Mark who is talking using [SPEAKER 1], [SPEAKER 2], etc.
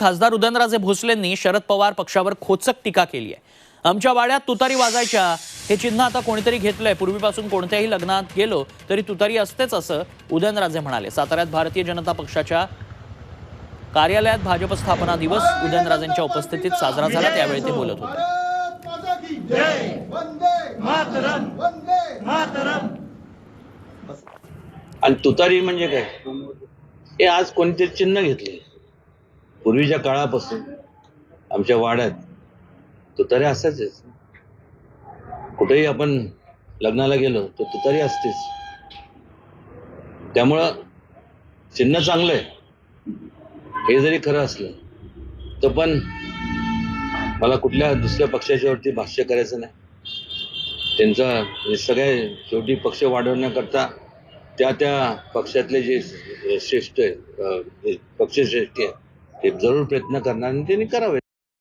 [SPEAKER 1] खासदार उदयनराजे भोसलेंनी शरद पवार पक्षावर खोचक टीका केली आहे. आमच्या वाड्यात तुतारी वाजायच्या. हे चिन्ह आता कोणीतरी घेतलंय. पूर्वीपासून कोणत्याही लग्नात गेलो तरी तुतारी असतेच असं उदयनराजे म्हणाले. साताऱ्यात भारतीय जनता पक्षाच्या कार्यालयात भाजप स्थापना दिवस उदयनराजेंच्या उपस्थितीत साजरा झाला. त्यावेळी ते बोलत होते.
[SPEAKER 2] आणि तुतारी म्हणजे काय? हे आज कोणते चिन्ह घेतले पूर्वीच्या काळापासून आमच्या वाड्यात तुतारी असायचेच कुठेही आपण लग्नाला गेलो तर तुतारी असतेच त्यामुळं चिन्ह चांगलं आहे. हे जरी खरं असलं तर पण मला कुठल्या दुसऱ्या पक्षाच्यावरती भाष्य करायचं नाही. त्यांचा सगळे शेवटी पक्ष वाढवण्याकरता त्या त्या पक्षातले जे श्रेष्ठ आहे पक्षश्रेष्ठी आहे ते जरूर प्रयत्न करणार आणि त्यांनी करावे.